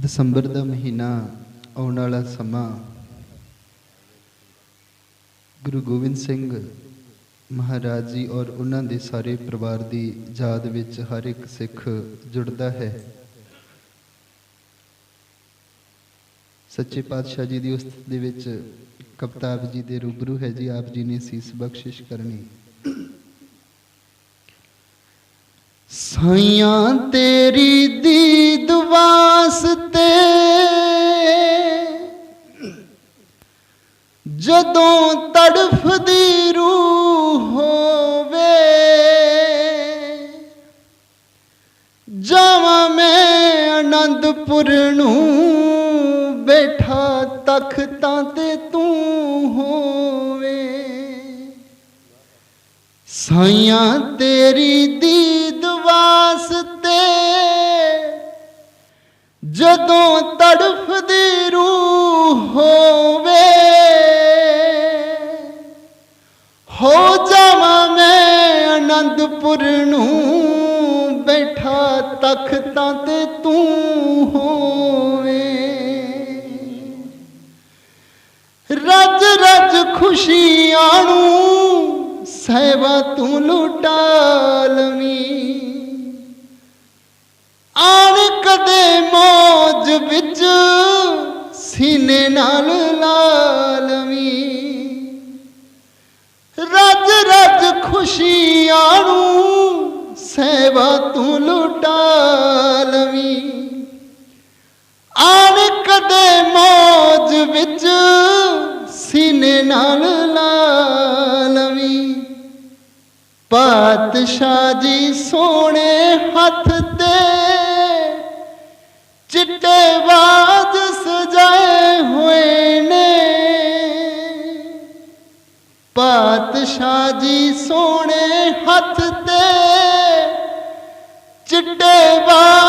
ਦਸੰਬਰ ਦਾ ਮਹੀਨਾ ਆਉਣ ਵਾਲਾ ਸਮਾਂ ਗੁਰੂ ਗੋਬਿੰਦ ਸਿੰਘ ਮਹਾਰਾਜ ਜੀ ਔਰ ਉਹਨਾਂ ਦੇ ਸਾਰੇ ਪਰਿਵਾਰ ਦੀ ਯਾਦ ਵਿੱਚ ਹਰ ਇੱਕ ਸਿੱਖ ਜੁੜਦਾ ਹੈ। ਸੱਚੇ ਪਾਤਸ਼ਾਹ ਜੀ ਦੀ ਉਸਤਤ ਦੇ ਵਿੱਚ ਕਪਤਾਬ ਜੀ ਦੇ ਰੂਬਰੂ ਹੈ ਜੀ। ਆਪ ਜੀ ਨੇ ਸੀਸ ਬਖਸ਼ਿਸ਼ ਕਰਨੀ। ਸਾਈਆਂ ਤੇਰੀ ਦੀਦ ਵਾਸਤੇ। ਜਦੋਂ ਤੜਫਦੀ ਰੂਹ ਹੋਵੇ, ਜਾਵਾਂ ਮੈਂ ਆਨੰਦਪੁਰ ਨੂੰ। ਬੈਠਾ ਤਖਤਾਂ ਤੇ ਤੂੰ ਹੋ ਸਾਈਆਂ ਤੇਰੀ ਦੀਦ ਵਾਸਤੇ ਜਦੋਂ ਤੜਫਦੀ ਰੂਹ ਹੋਵੇ, ਹੋ ਜਾਵਾਂ ਮੈਂ ਆਨੰਦਪੁਰ ਨੂੰ, ਬੈਠਾ ਤਖਤਾਂ ਤੇ ਤੂੰ ਹੋਵੇ। ਰਜ ਰਜ ਖੁਸ਼ੀਆਂ ਨੂੰ ਸਹਿਬਾ ਤੂੰ ਲੁਟਾ ਆਣ ਕਦੇ ਮੌਜ ਵਿੱਚ ਸੀਨੇ ਨਾਲ ਲਾ ਰੱਜ ਰੱਜ ਖੁਸ਼ੀਆਂ ਨੂੰ ਸਹਿਬਾ ਤੂੰ ਲੁਟਾ ਆਣ ਕਦੇ ਮੌਜ ਵਿੱਚ ਪਾਤਸ਼ਾਹ ਜੀ ਸੋਹਣੇ ਹੱਥ ਤੇ ਚਿੱਟੇ ਬਾਜ ਸਜਾਏ ਹੋਏ ਨੇ। ਪਾਤਸ਼ਾਹ ਜੀ ਸੋਹਣੇ ਹੱਥ ਤੇ ਚਿੱਟੇ ਬਾਜ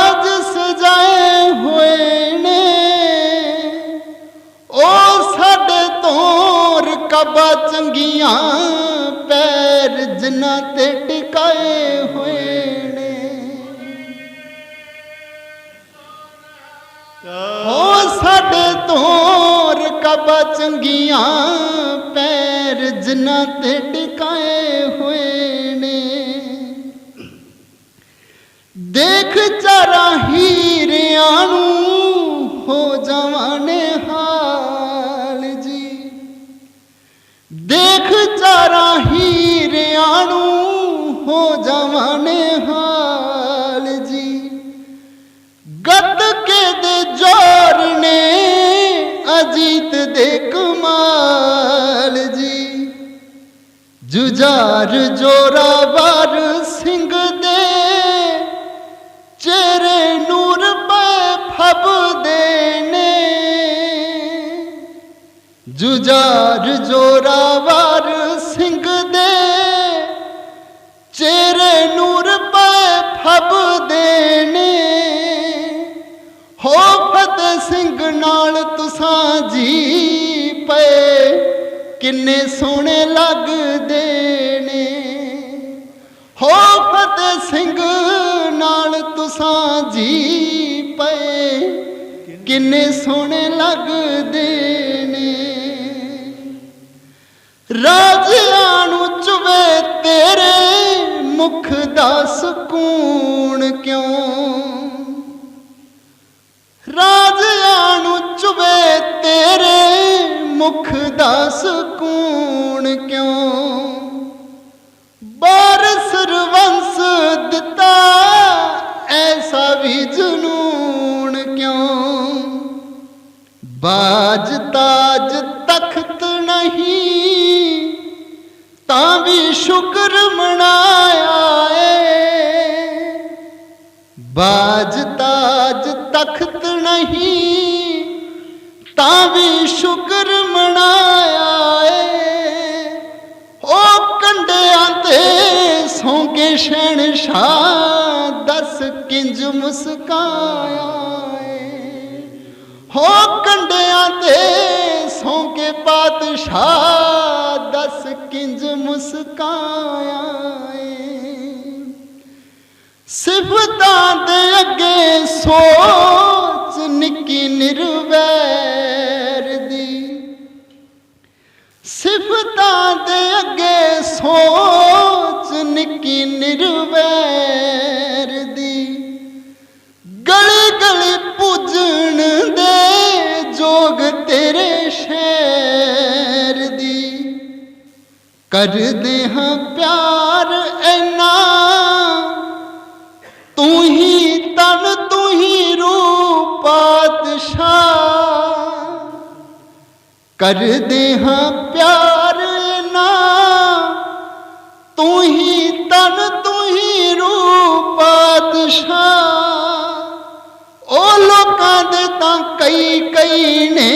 ਪੈਰ ਤੇ ਟਿਕਾਏ ਹੋਏ ਨੇ। ਉਹ ਸਾਡੇ ਤੋਂ ਰਕਾਬਾਂ ਚੰਗੀਆਂ ਪੈਰ ਜਿਨ੍ਹਾਂ ਤੇ ਟਿਕਾਏ ਹੋਏ ਨੇ। ਦੇਖ ਚਾਰਾ ਹੀਰਿਆਂ ਨੂੰ ਹੋ ਜੁਝਾਰ ਜੋਰਾਵਰ ਸਿੰਘ ਦੇ ਚਿਹਰੇ ਨੂਰ ਪੈ ਫਬਦੇ ਨੇ। ਜੁਝਾਰ ਜੋਰਾਵਰ ਸਿੰਘ ਦੇ ਚਿਹਰੇ ਨੂਰ ਪੈ ਫਬਦੇ ਨੇ। ਹੋ ਫਤਿਹ ਸਿੰਘ ਨਾਲ ਤੁਸਾਂ ਜੀ ਕਿੰਨੇ ਸੋਹਣੇ ਲੱਗਦੇ ਨੇ। ਹੋ ਫਤਿਹ ਸਿੰਘ ਨਾਲ ਤੁਸਾਂ ਜੀ ਪਏ। ਕਿੰਨੇ ਸੋਹਣੇ ਲੱਗਦੇ ਨੇ। ਰਾਜਿਆਂ ਨੂੰ ਚੁਵੇ ਤੇਰੇ ਮੁਖ ਦਾ ਸਕੂਨ ਕਿਉਂ? ਮੁਖ ਦਾ ਸਕੂਨ ਕਿਉਂ? ਬਾਰ ਰਵੰਸ ਦਿੱਤਾ, ਐਸਾ ਵੀ ਜਨੂਨ ਕਿਉਂ? ਬਾਜ ਤਾਜ ਤਖਤ ਨਹੀਂ, ਤਾਂ ਵੀ ਸ਼ੁਕਰ ਮਨਾਇਆ ਏ। ਬਾਜ ਤਾਜ ਤਖਤ ਨਹੀਂ, ਤਾਂ ਵੀ ਸ਼ੁਕਰ ਇੰਜ ਮੁਸਕਾਇਆ ਏ। ਹੋ ਕੰਡਿਆਂ ਤੇ ਸੌ ਕੇ ਬਾਦਸ਼ਾਹ ਦੱਸ ਕਿੰਜ ਮੁਸਕਾਇਆ ਏ। ਸਿਫਤਾਂ ਦੇ ਅੱਗੇ ਸੋਚ ਨਿੱਕੀ ਨਿਰਵੈਰ ਦੀ। ਸਿਫਤਾਂ ਦੇ ਅੱਗੇ ਸੋਚ ਨਿੱਕੀ ਨਿਰਵੈਰ ਪੂਜਣ ਦੇ ਜੋਗ ਤੇਰੇ ਸ਼ਹਿਰ ਦੀ। ਕਰਦੇ ਹਾਂ ਪਿਆਰ ਐਨਾ ਤੂੰ ਹੀ ਤਨ ਤੂੰ ਹੀ ਰੂਪ ਪਾਤਸ਼ਾਹ। ਕਰਦੇ ਹਾਂ ਪਿਆਰ ਨਾ ਤੂੰ ਹੀ ਤਨ ਤੂੰ ਹੀ ਰੂਪ ਪਾਤਸ਼ਾਹ। ਉਹ ਲੋਕਾਂ ਦੇ ਤਾਂ ਕਈ ਕਈ ਨੇ,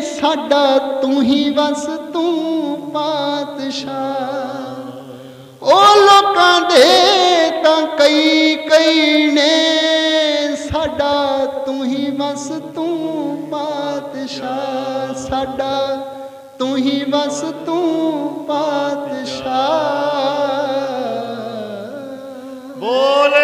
ਸਾਡਾ ਤੂੰ ਹੀ ਵਸ, ਤੂੰ ਪਾਤਸ਼ਾਹ। ਉਹ ਲੋਕਾਂ ਦੇ ਤਾਂ ਕਈ ਕਈ ਨੇ, ਸਾਡਾ ਤੂੰ ਹੀ ਬਸ ਤੂੰ ਪਾਤਸ਼ਾਹ। ਸਾਡਾ ਤੂੰ ਹੀ ਬਸ ਤੂੰ ਪਾਤਸ਼ਾਹ। ਬੋਲੇ